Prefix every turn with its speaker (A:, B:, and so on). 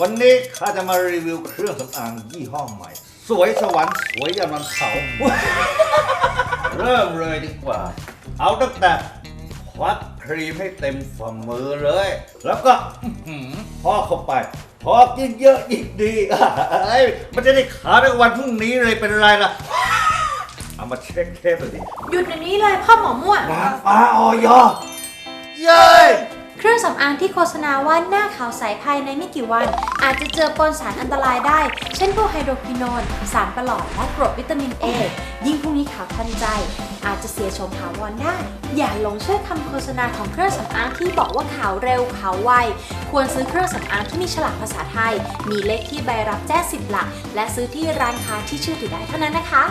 A: วันนี้ข้าจะมารีวิวเครื่องสำอางยี่ห้อใหม่ สวยสวรรค์สวยยันวันเสาร์เริ่มเลยดีกว่า เอาตั้งแต่ควักครีมให้เต็มฝ่ามือเลย แล้วก็อื้อหือพอกเข้าไป พอกินเยอะยิ่งดีเอ้ยมันจะได้ขาวในวันพรุ่งนี้เลยเป็นไรล่ะ เอามาเช็คเทปเลยดิ
B: หยุดเดี๋ยวนี้เลยพ่อหมอมั่ว
A: นางฟ้าออยเย้ย
B: เครื่องสำอางที่โฆษณาว่าหน้าขาวใสภายในไม่กี่วัน อาจจะเจอปนสารอันตรายได้ เช่นพวกไฮโดรควินอน สารประหลอดและกรดวิตามินเอยิ่งพรุ่งนี้ขาวทันใจ อาจจะเสียโฉมถาวรได้ อย่าหลงเชื่อคำโฆษณาของเครื่องสำอางที่บอกว่าขาวเร็วขาวไว ควรซื้อเครื่องสำอางที่มีฉลากภาษาไทย มีเลขที่ใบรับแจ้งสิบหลัก และซื้อที่ร้านค้าที่เชื่อถือได้เท่านั้นนะคะ